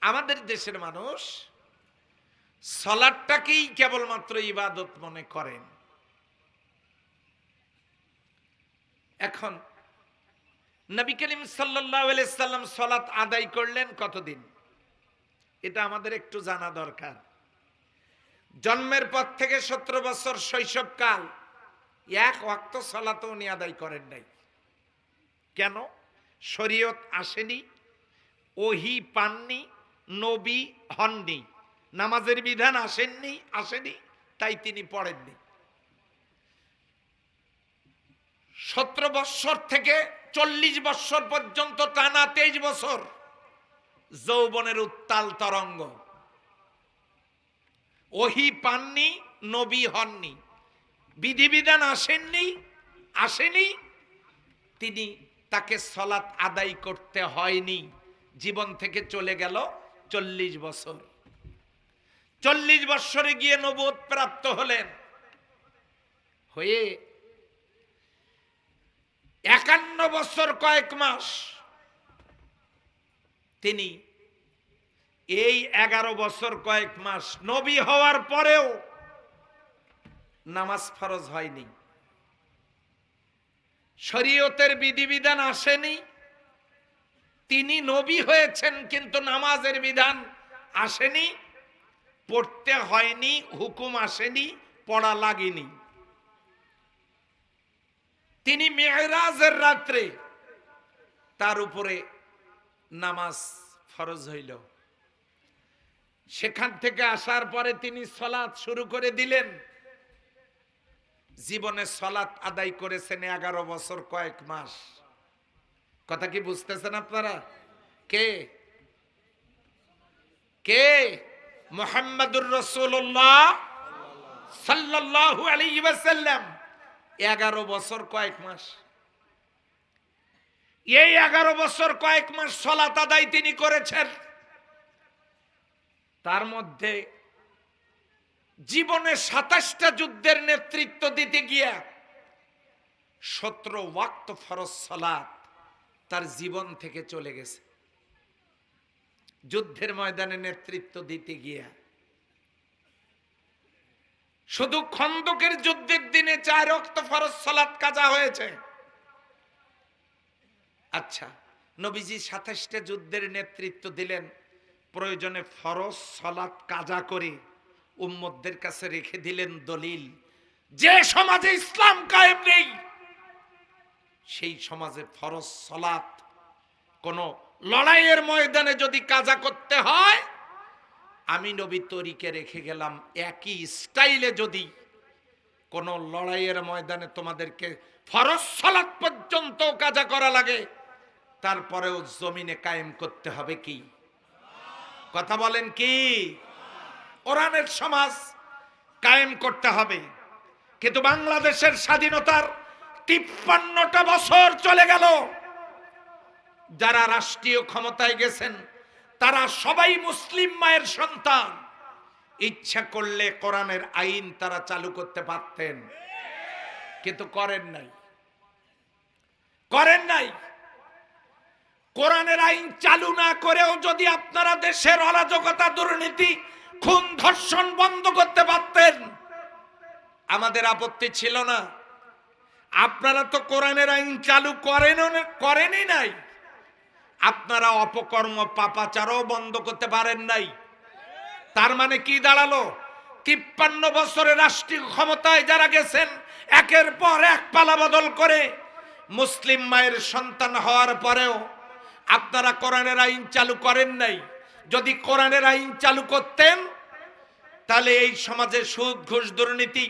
আমাদের দেশের মানুষ সলাটটাকেই কেবলমাত্র ইবাদত মনে করেন। এখন নবী করিম সাল্লাম সলাত আদায় করলেন কতদিন? এটা আমাদের একটু জানা দরকার। জন্মের পর থেকে সতেরো বছর শৈশবকাল, এক অক্ত সলাত উনি আদায় করেন নাই। কেন? শরীয়ত আসেনি, ওহি পাননি নবী হননি। নামাজের বিধান আসেননি, আসেনি, তাই তিনি পড়েননি। সতেরো বৎসর থেকে চল্লিশ বৎসর পর্যন্ত টানা তেইশ বছর যৌবনের উত্তাল তরঙ্গ। ওহি পাননি, নবী হননি। বিধিবিধান আসেননি, আসেনি। তিনি তাকে সলাৎ আদায় করতে হয়নি। জীবন থেকে চলে গেল চল্লিশ বছর। চল্লিশ বৎসরে গিয়ে নবোধ প্রাপ্ত হলেন। হয়ে একান্ন বছর কয়েক মাস তিনি এই এগারো বছর কয়েক মাস নবী হওয়ার পরেও নামাজ ফরজ হয়নি। শরীয়তের বিধিবিধান আসেনি। তিনি নবী হয়েছেন, কিন্তু নামাজের বিধান আসেনি, পড়তে হয়নি, হুকুম আসেনি, পড়া লাগেনি। তিনি মেহরাজের রাত্রে তার উপরে নামাজ ফরজ হইল। সেখান থেকে আসার পরে তিনি সলাৎ শুরু করে দিলেন। জীবনে সলাৎ আদায় করেছেন এগারো বছর কয়েক মাস। কথা কি বুঝতেছেন আপনারা? কে? কে? মোহাম্মদুর রসুল্লাহ সাল্লাল্লাহু আলাইহি ওয়াসাল্লাম। এগারো বছর কয়েক মাস। এই এগারো বছর কয়েক মাস সলাত আদায় তিনি করেছেন। তার মধ্যে জীবনে সাতাশটা যুদ্ধের নেতৃত্ব দিতে গিয়া সতেরো ওয়াক্ত ফরজ সলাত তার জীবন থেকে চলে গেছে। যুদ্ধের ময়দানে নেতৃত্ব দিতে গিয়া শুধু খন্দকের যুদ্ধের দিনে চার রক্ত ফরজ সলাৎ কাজা হয়েছে। আচ্ছা নবীজি সাতাশটা যুদ্ধের নেতৃত্ব দিলেন, প্রয়োজনে ফরজ সলাৎ কাজা করে উম্মতদের কাছে রেখে দিলেন দলিল। যে সমাজে ইসলাম কায়েম নেই সেই সমাজে ফরজ সলাৎ কোন লড়াইয়ের ময়দানে যদি কাজা করতে হয়, আমি নবী তরিকে রেখে গেলাম একই স্টাইলে যদি কোন লড়াইয়ের ময়দানে তোমাদেরকে ফরজ সলাৎ পর্যন্ত কাজা করা লাগে, তারপরেও জমিনে কায়েম করতে হবে কি? কথা বলেন কি? কোরআনের সমাজ কায়েম করতে হবে। কিন্তু বাংলাদেশের স্বাধীনতার তিপ্পান্নটা বছর চলে গেল। যারা রাষ্ট্রীয় ক্ষমতায় গেছেন, তারা সবাই মুসলিম মায়ের সন্তান। ইচ্ছা করলে কোরআনের আইন তারা চালু করতে পারতেন। কিন্তু করেন নাই। করেন নাই। কোরআনের আইন চালু না করেও যদি আপনারা দেশের অরাজকতা, দুর্নীতি, খুন, ধর্ষণ বন্ধ করতে পারতেন, আমাদের আপত্তি ছিল না। আপনারা তো কোরআনের আইন চালু করেন করেনই নাই। আপনারা অপকর্ম পাপাচারও বন্ধ করতে পারেন নাই। তার মানে কি দাঁড়াল? তিপ্পান্ন বছরের রাষ্ট্রীয় ক্ষমতায় যারা গেছেন, একের পর এক পালা বদল করে মুসলিম মায়ের সন্তান হওয়ার পরেও আপনারা কোরআনের আইন চালু করেন নাই। যদি কোরআনের আইন চালু করতেন, তাহলে এই সমাজে সুদ, ঘুষ, দুর্নীতি,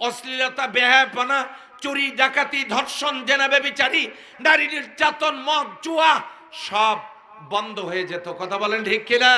অশ্লীলতা, বেহায়াপনা চুরি, ডাকাতি, ধর্ষণ জেনাবে বিচারি নারী নির্যাতন, মদ, জুয়া, সব বন্ধ হয়ে যেত। কথা বলেন ঠিক কিনা?